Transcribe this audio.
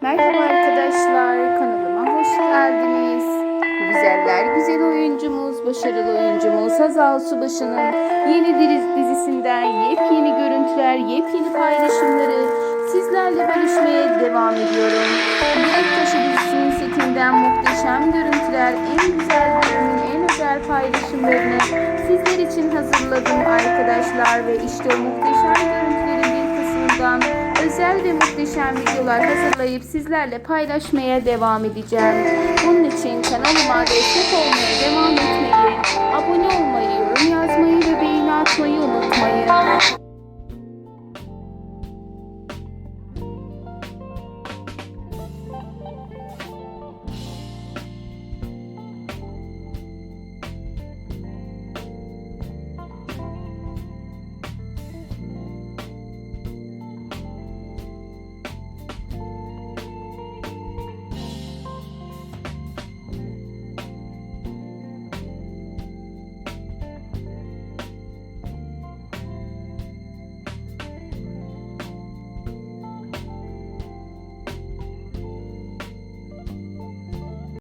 Merhaba arkadaşlar, kanalıma hoş geldiniz. Güzeller güzel oyuncumuz, başarılı oyuncumuz Hazal Subaşı'nın yeni dizi- dizisinden yepyeni görüntüler, yepyeni paylaşımları sizlerle bölüşmeye devam ediyorum. Dilek Taşı dizisinin setinden muhteşem görüntüler, en güzel bölümün en özel paylaşımlarını sizler için hazırladım arkadaşlar ve işte o muhteşem kısmından özel ve muhteşem videolar hazırlayıp sizlerle paylaşmaya devam edeceğim. Bunun için kanalıma destek olmaya devam etmeyi, abone olmayı,